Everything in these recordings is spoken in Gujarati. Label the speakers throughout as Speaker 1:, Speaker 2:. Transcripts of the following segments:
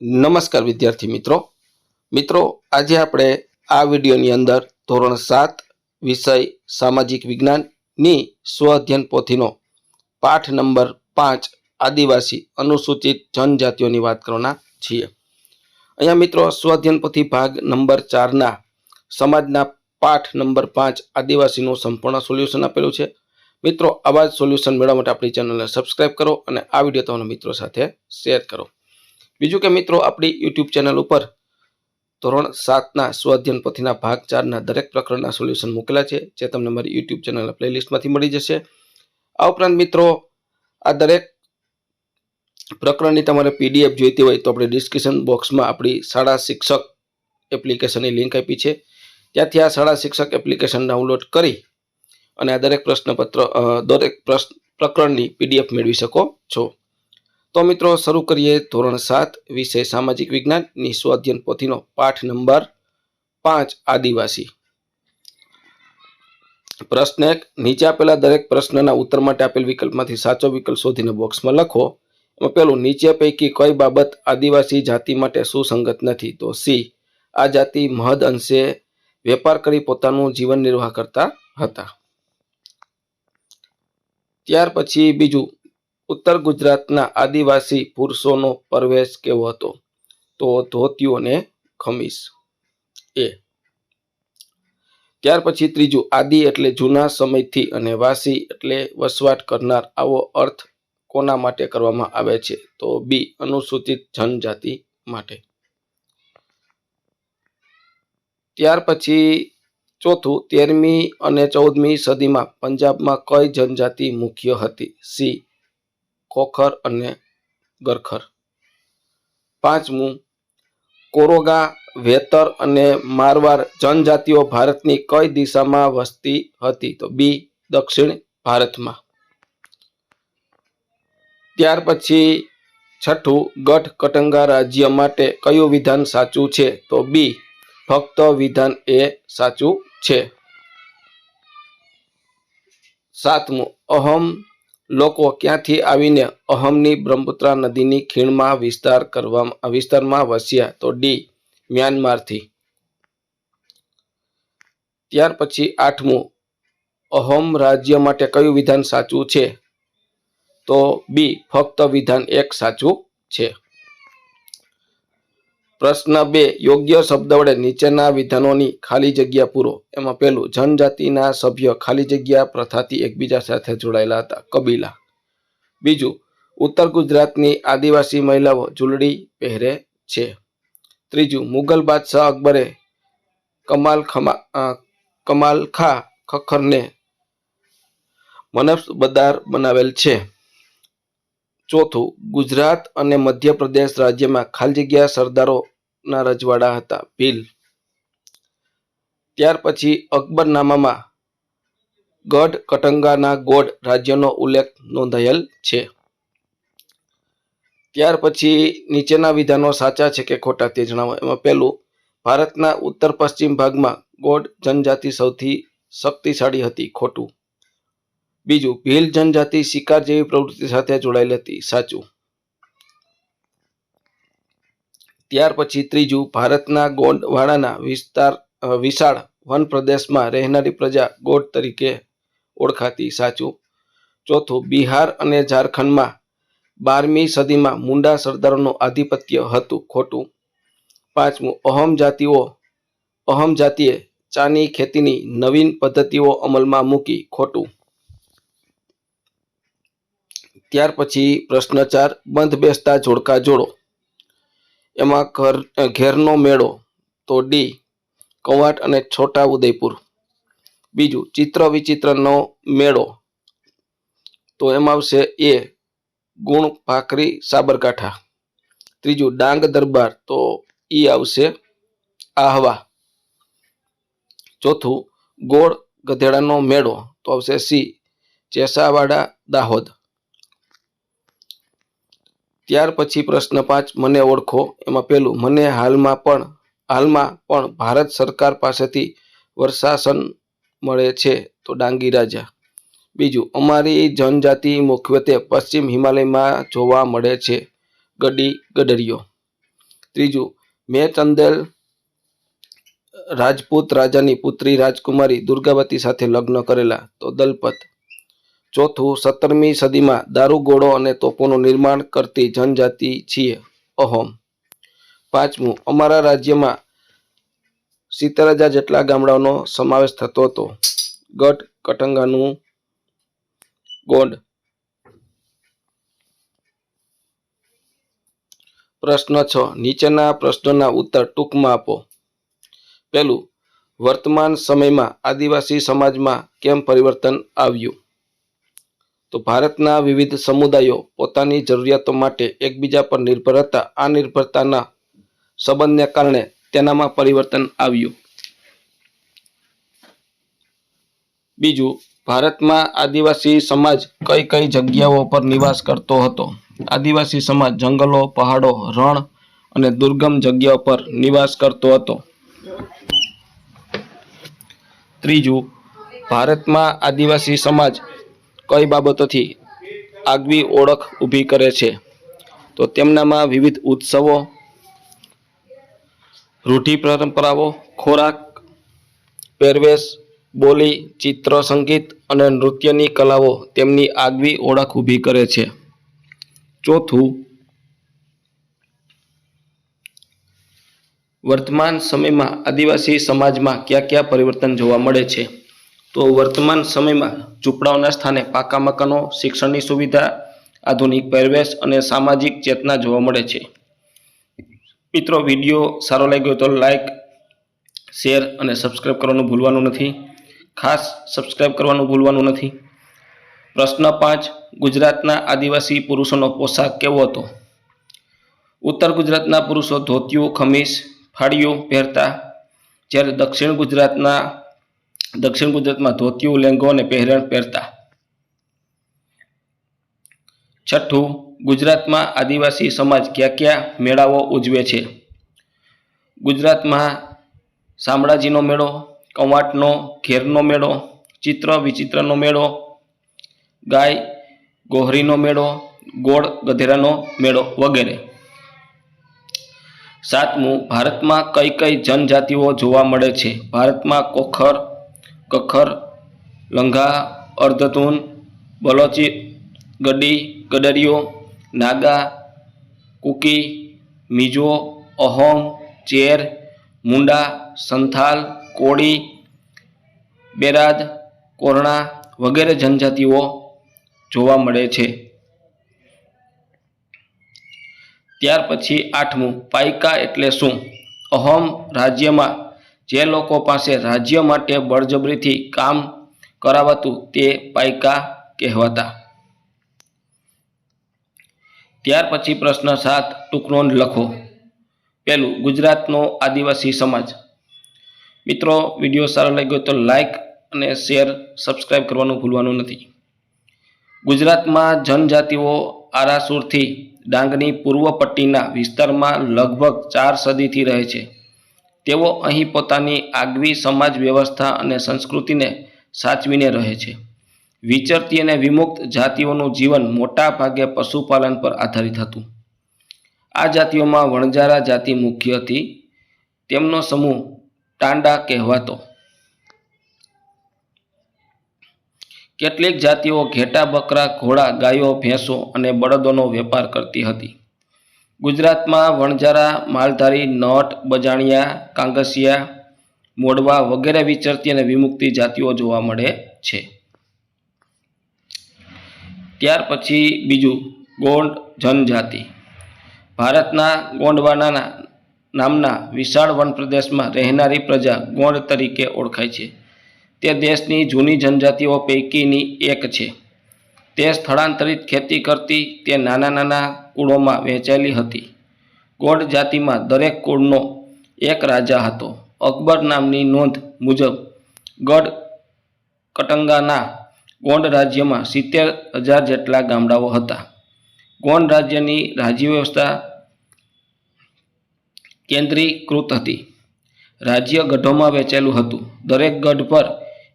Speaker 1: નમસ્કાર વિદ્યાર્થી મિત્રો. મિત્રો, આજે આપણે આ વિડીયોની અંદર ધોરણ સાત વિષય સામાજિક વિજ્ઞાનની સ્વઅધ્યયન પોથીનો પાઠ નંબર પાંચ આદિવાસી અનુસૂચિત જનજાતિઓની વાત કરવાના છીએ. અહીંયા મિત્રો સ્વઅધ્યયન પોથી ભાગ નંબર ચારના સમાજના પાઠ નંબર પાંચ આદિવાસીનું સંપૂર્ણ સોલ્યુશન આપેલું છે. મિત્રો, આવા જ સોલ્યુશન મેળવવા માટે આપણી ચેનલને સબસ્ક્રાઈબ કરો અને આ વીડિયો તમારા મિત્રો સાથે શેર કરો. બીજું કે મિત્રો, આપણી યુટ્યુબ ચેનલ ઉપર ધોરણ સાતના સ્વઅધ્યયન પોથીના ભાગ ચારના દરેક પ્રકરણના સોલ્યુશન મૂકેલા છે, જે તમને મારી યુટ્યુબ ચેનલ પ્લેલિસ્ટમાંથી મળી જશે. આ ઉપરાંત મિત્રો, આ દરેક પ્રકરણની તમારે પીડીએફ જોઈતી હોય તો આપણે ડિસ્ક્રિપ્શન બોક્સમાં આપણી શાળા શિક્ષક એપ્લિકેશનની લિંક આપી છે. ત્યાંથી આ શાળા શિક્ષક એપ્લિકેશન ડાઉનલોડ કરી અને આ દરેક પ્રશ્નપત્ર દરેક પ્રશ્ન પ્રકરણની પીડીએફ મેળવી શકો છો. તો મિત્રો શરૂ કરીએ ધોરણ સાત, વિષય સામાજિક વિજ્ઞાનની સ્વાધ્યન પોથીનો પાઠ નંબર પાંચ, આદિવાસી. પ્રશ્ન એક, નીચે આપેલા દરેક પ્રશ્નના ઉત્તર માટે આપેલ વિકલ્પમાંથી સાચો વિકલ્પ શોધીને બોક્સમાં લખો. એમાં પેલું, નીચે પૈકી કઈ બાબત આદિવાસી જાતિ માટે સુસંગત નથી? તો સી, આ જાતિ મહદ અંશે વેપાર કરી પોતાનું જીવન નિર્વાહ કરતા હતા. ત્યાર પછી બીજું ઉત્તર ગુજરાતના આદિવાસી પુરુષોનો પરવેશ કેવો હતો? તો ધોતિયો અને ખમીસ. એ. ત્યાર પછી ત્રીજું, આદિ એટલે જૂના સમયથી અને વાસી એટલે વસવાટ કરનાર. આવો અર્થ કોના માટે કરવામાં આવે છે? તો બી, અનુસૂચિત જનજાતિ માટે. ત્યાર પછી ચોથું, તેરમી અને ચૌદમી સદીમાં પંજાબમાં કઈ જનજાતિ મુખ્ય હતી? સી ખોખર અને ગરખર. પાંચમું, કોરોગા, વેતર અને મારવાર જનજાતિઓ ભારતની કઈ દિશામાં વસતી હતી? તો બી, દક્ષિણ ભારતમાં. ત્યાર પછી છઠ્ઠું, ગઢ કટંગા રાજ્ય માટે કયું વિધાન સાચું છે? તો બી ફક્ત વિધાન એ સાચું છે. સાતમું, અહમ લોકો ક્યાંથી આવીને અહમની બ્રહ્મપુત્રા નદીની ખીણમાં વિસ્તાર કરવામાં વિસ્તારમાં વસ્યા? તો ડી, મ્યાનમારથી. ત્યાર પછી આઠમું, અહોમ રાજ્ય માટે કયું વિધાન સાચું છે? તો બી, ફક્ત વિધાન એક સાચું છે. પ્રશ્ન બે, યોગ્ય શબ્દ વડે નીચેના વિધાનોની ખાલી જગ્યા પૂરો. એમાં પહેલું, જનજાતિના સભ્ય ખાલી જગ્યા પ્રથાથી એકબીજા સાથે જોડાયેલા હતા. કબીલા. બીજું, ઉત્તર ગુજરાતની આદિવાસી મહિલાઓ ચૂલડી પહેરે છે. ત્રીજું મુગલ બાદશાહ અકબરે કમાલ ખમા કમાલ ખા ખખરને મનસબદાર બનાવેલ છે. ચોથું, ગુજરાત અને મધ્યપ્રદેશ રાજ્યમાં ખાલી જગ્યા સરદારોના રજવાડા હતા. ભીલ. ત્યાર પછી અકબરનામામાં ગઢ કટંગાના ગોળ રાજ્યનો ઉલ્લેખ નોંધાયેલ છે. ત્યાર પછી નીચેના વિધાનો સાચા છે કે ખોટા તે જણાવો. એમાં પહેલું, ભારતના ઉત્તર પશ્ચિમ ભાગમાં ગોડ જનજાતિ સૌથી શક્તિશાળી હતી, ખોટું. બીજું, ભીલ જનજાતિ શિકાર જેવી પ્રવૃત્તિ સાથે જોડાયેલી હતી. સાચું. ત્યાર પછી ત્રીજું, ભારતના ગોંડવાડાના વિસ્તાર વિશાળ વન પ્રદેશમાં રહેનારી પ્રજા ગોડ તરીકે ઓળખાતી. સાચું. ચોથું, બિહાર અને ઝારખંડમાં બારમી સદીમાં મુંડા સરદારોનું આધિપત્ય હતું ખોટું. પાંચમું, અહમ જાતિઓ, અહમ જાતિએ ચાની ખેતીની નવીન પદ્ધતિઓ અમલમાં મૂકી ખોટું. ત્યાર પછી પ્રશ્ન ચાર બંધ બેસતા જોડકા જોડો. એમાં ઘર ઘેરનો મેળો તો ડી, કવાટ અને છોટા ઉદયપુર. બીજું, ચિત્ર વિચિત્રનો મેળો તો એમાં આવશે એ, ગુણ ભાખરી સાબરકાંઠા. ત્રીજું, ડાંગ દરબાર તો ઈ આવશે આહવા. ચોથું, ગોળ ગધેડાનો મેળો તો આવશે સી ચેસાવાડા દાહોદ. ત્યાર પછી પ્રશ્ન પાંચ, મને ઓળખો. એમાં પેલું મને હાલમાં પણ હાલમાં પણ ભારત સરકાર પાસેથી વર્ષાસન મળે છે તો ડાંગી રાજા. બીજું, અમારી જનજાતિ મુખ્યત્વે પશ્ચિમ હિમાલયમાં જોવા મળે છે, ગડી ગડરિયો ત્રીજું, મેં ચંદેલ રાજપૂત રાજાની પુત્રી રાજકુમારી દુર્ગાવતી સાથે લગ્ન કરેલા તો દલપત ચોથું સત્તરમી સદીમાં દારૂગોળો અને તોપોનું નિર્માણ કરતી જનજાતિ છીએ અહોમ. પાંચમું, અમારા રાજ્યમાં સિત્તેર જેટલા ગામડાઓનો સમાવેશ થતો હતો. ગઢ, કટંગાનું ગોંડ. પ્રશ્ન છ, નીચેના પ્રશ્નોના ઉત્તર ટૂંકમાં આપો. પહેલું, વર્તમાન સમયમાં આદિવાસી સમાજમાં કેમ પરિવર્તન આવ્યું? તો ભારતના વિવિધ સમુદાયો પોતાની જરૂરિયાતો માટે એકબીજા પર નિર્ભર હતા. આ નિર્ભરતાના સંબંધને કારણે તેનામાં પરિવર્તન આવ્યું. બીજું, ભારતમાં આદિવાસી સમાજ કઈ કઈ જગ્યાઓ પર નિવાસ કરતો હતો? આદિવાસી સમાજ જંગલો, પહાડો, રણ અને દુર્ગમ જગ્યાઓ પર નિવાસ કરતો હતો. ત્રીજું, ભારતમાં આદિવાસી સમાજ કઈ બાબતોથી આગવી ઓળખ ઊભી કરે છે? તો તેમનામાં વિવિધ ઉત્સવો, રૂઢિ પરંપરાઓ, ખોરાક, પહેરવેશ, બોલી, ચિત્ર, સંગીત અને નૃત્યની કલાઓ તેમની આગવી ઓળખ ઊભી કરે છે. ચોથું, વર્તમાન સમયમાં આદિવાસી સમાજમાં કયા કયા પરિવર્તન જોવા મળે છે? તો વર્તમાન સમયમાં ઝૂંપડાઓના સ્થાને પાકા મકાનો, શિક્ષણની સુવિધા, આધુનિક પહેરવેશ અને સામાજિક ચેતના જોવા મળે છે. મિત્રો, વીડિયો સારો લાગ્યો તો લાઈક શેર અને સબસ્ક્રાઈબ કરવાનું ભૂલવાનું નથી. ખાસ સબસ્ક્રાઈબ કરવાનું ભૂલવાનું નથી. પ્રશ્ન પાંચ, ગુજરાતના આદિવાસી પુરુષોનો પોશાક કેવો હતો? ઉત્તર ગુજરાતના પુરુષો ધોતિયું, ખમીસ ફાળીયું પહેરતા. જ્યારે દક્ષિણ ગુજરાતના દક્ષિણ ગુજરાતમાં ધોતિયું, લેંગો અને પહેરણ પહેરતા. છઠ્ઠું, ગુજરાતમાં આદિવાસી સમાજ ક્યાં ક્યાં મેળાઓ ઉજવે છે? ગુજરાતમાં શામળાજીનો મેળો, કંવાટનો, ઘેરનો મેળો, ચિત્ર વિચિત્રનો મેળો, ગાય ગોહરીનો મેળો, ગોળ ગધેરાનો મેળો વગેરે. સાતમું, ભારતમાં કઈ કઈ જનજાતિઓ જોવા મળે છે? ભારતમાં કોખર કખર, લંઘા, અર્ધતુન, બલોચી, ગડી ગડરિયો નાગા, કુકી, મિજો, અહોમ, ચેર, મુંડા, સંથાલ, કોળી બેરાદ કોરણા વગેરે જનજાતિઓ જોવા મળે છે. ત્યાર પછી આઠમું, પાયકા એટલે શું? અહોમ રાજ્યમાં જે લોકો પાસે રાજ્ય માટે બળજબરીથી કામ કરાવાતું તે પાયકા કહેવાતા. ત્યાર પછી પ્રશ્ન સાત ટૂંકનો લખો. પહેલું, ગુજરાતનો આદિવાસી સમાજ. મિત્રો, વીડિયો સારો લાગ્યો તો લાઇક અને શેર, સબસ્ક્રાઈબ કરવાનું ભૂલવાનું નથી. ગુજરાતમાં જનજાતિઓ આરાસુરથી ડાંગની પૂર્વ પટ્ટીના વિસ્તારમાં લગભગ ચાર સદીથી રહે છે. તેઓ અહીં પોતાની આગવી સમાજ વ્યવસ્થા અને સંસ્કૃતિને સાચવીને રહે છે. વિચરતી અને વિમુક્ત જાતિઓનું જીવન મોટા ભાગે પશુપાલન પર આધારિત હતું. આ જાતિઓમાં વણજારા જાતિ મુખ્ય હતી. તેમનો સમૂહ ટાંડા કહેવાતો. કેટલીક જાતિઓ ઘેટા બકરા ઘોડા, ગાયો, ભેંસો અને બળદોનો વેપાર કરતી હતી. ગુજરાતમાં વણઝારા, માલધારી, નટ, બજાણિયા, કાંગસિયા, મોડવા વગેરે વિચરતી અને વિમુક્તિ જાતિઓ જોવા મળે છે. ત્યાર પછી બીજું, ગોંડ જનજાતિ. ભારતના ગોંડવાના નામના વિશાળ વન પ્રદેશમાં રહેનારી પ્રજા ગોંડ તરીકે ઓળખાય છે. તે દેશની જૂની જનજાતિઓ પૈકીની એક છે. તે સ્થળાંતરિત ખેતી કરતી તે નાના નાના કુળોમાં વહેંચાયેલી હતી. ગોંડ જાતિમાં દરેક કુળનો એક રાજા હતો. અકબર નામની નોંધ મુજબ ગઢ કટંગાના ગોંડ રાજ્યમાં સિત્તેર હજાર જેટલા ગામડાઓ હતા. ગોંડ રાજ્યની રાજ્ય વ્યવસ્થા કેન્દ્રીકૃત હતી. રાજ્ય ગઢોમાં વહેંચેલું હતું. દરેક ગઢ પર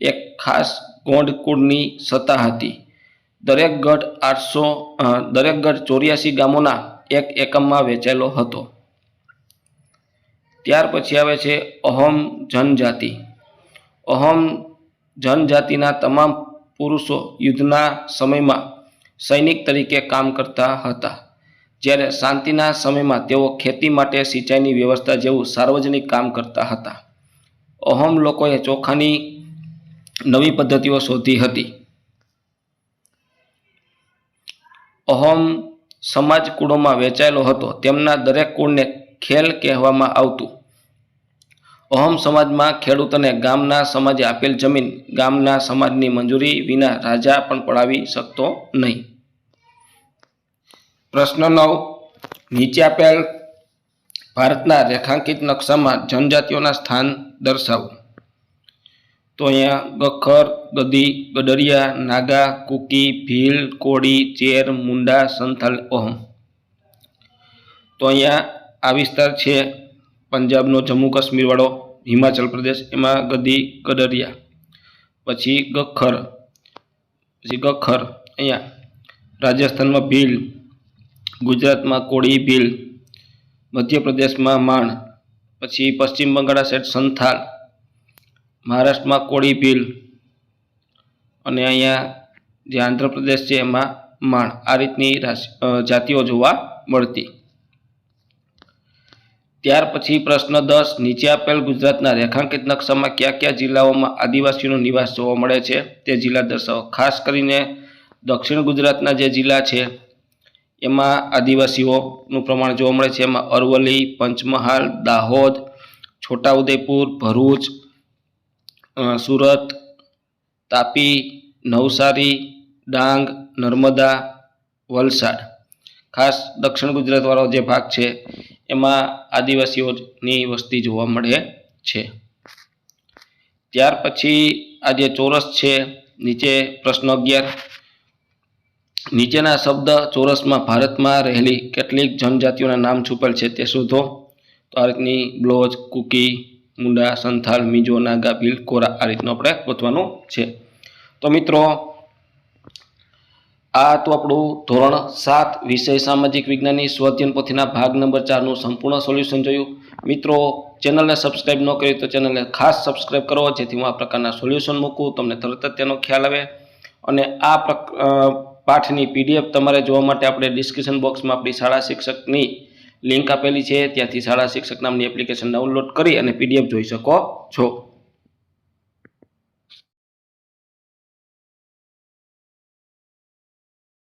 Speaker 1: એક ખાસ ગોંડ કુળની સત્તા હતી. દરેક ગઢ આઠસો દરેક ગઢ ચોર્યાસી ગામોના એક એકમમાં વેચાયેલો હતો. ત્યાર પછી આવે છે અહોમ જનજાતિ. અહોમ જનજાતિના તમામ પુરુષો યુદ્ધના સમયમાં સૈનિક તરીકે કામ કરતા હતા. જ્યારે શાંતિના સમયમાં તેઓ ખેતી માટે સિંચાઈની વ્યવસ્થા જેવું સાર્વજનિક કામ કરતા હતા. અહોમ લોકોએ ચોખાની નવી પદ્ધતિઓ શોધી હતી. અહોમ સમાજ કુળોમાં વહેંચાયેલો હતો. તેમના દરેક કુળને ખેલ કહેવામાં આવતું. અહોમ સમાજમાં ખેડૂતોને ગામના સમાજે આપેલ જમીન, ગામના સમાજની મંજૂરી વિના રાજા પણ પડાવી શકતો નહીં. પ્રશ્ન નવ. નીચે આપેલ ભારતના રેખાંકિત નકશામાં જનજાતિઓના સ્થાન દર્શાવો. તો અહીંયા ગખર, ગદી, ગડરિયા, નાગા, કુકી, ભીલ કોળી ચેર, મુંડા, સંથાલ, ઓહમ. તો અહીંયા આ વિસ્તાર છે પંજાબનો જમ્મુ કાશ્મીરવાળો હિમાચલ પ્રદેશ, એમાં ગદી, ગડરિયા, પછી ગખર પછી ગખર અહીંયા રાજસ્થાનમાં ભીલ, ગુજરાતમાં કોળી ભીલ, મધ્યપ્રદેશમાં માણ, પછી પશ્ચિમ બંગાળ સાઈડ સંથાલ મહારાષ્ટ્રમાં કોળી ભીલ અને અહીંયા જે આંધ્રપ્રદેશ છે એમાં માણ આ રીતની જાતિઓ જોવા મળતી. ત્યાર પછી પ્રશ્ન દસ, નીચે આપેલ ગુજરાતના રેખાંકિત નકશામાં કયા કયા જિલ્લાઓમાં આદિવાસીઓનો નિવાસ જોવા મળે છે તે જિલ્લા દર્શાવો. ખાસ કરીને દક્ષિણ ગુજરાતના જે જિલ્લા છે એમાં આદિવાસીઓનું પ્રમાણ જોવા મળે છે. એમાં અરવલ્લી, પંચમહાલ, દાહોદ, છોટાઉદેપુર, ભરૂચ સુરત, તાપી, નવસારી, ડાંગ, નર્મદા, વલસાડ. ખાસ દક્ષિણ ગુજરાતવાળો જે ભાગ છે, એમાં આદિવાસીઓની વસ્તી જોવા મળે છે. ત્યાર પછી આ જે ચોરસ છે, નીચે પ્રશ્ન અગિયાર. નીચેના શબ્દ ચોરસમાં ભારતમાં રહેલી કેટલીક જનજાતિઓના નામ છુપેલ છે તે શોધો. તો આ રીતની બ્લોચ કુકી મુંડા, સંથાલ, મિજો, નાગા, ભીલ, કોરા આ રીતનું આપણે ગોતવાનું છે. તો મિત્રો, આ તો આપણું ધોરણ સાત વિષય સામાજિક વિજ્ઞાનની સ્વધ્યન પોથીના ભાગ નંબર ચારનું સંપૂર્ણ સોલ્યુશન જોયું. મિત્રો, ચેનલને સબસ્ક્રાઇબ ન કરી તો ચેનલને ખાસ સબસ્ક્રાઈબ કરો, જેથી હું આ પ્રકારના સોલ્યુશન મૂકું, તમને તરત જ તેનો ખ્યાલ આવે. અને આ પાઠની પીડીએફ તમારે જોવા માટે આપણે ડિસ્ક્રિપ્શન બોક્સમાં આપણી શાળા શિક્ષકની લિંક આપેલી છે, ત્યાંથી શાળા શિક્ષક નામની એપ્લિકેશન ડાઉનલોડ કરી અને પીડીએફ જોઈ શકો છો.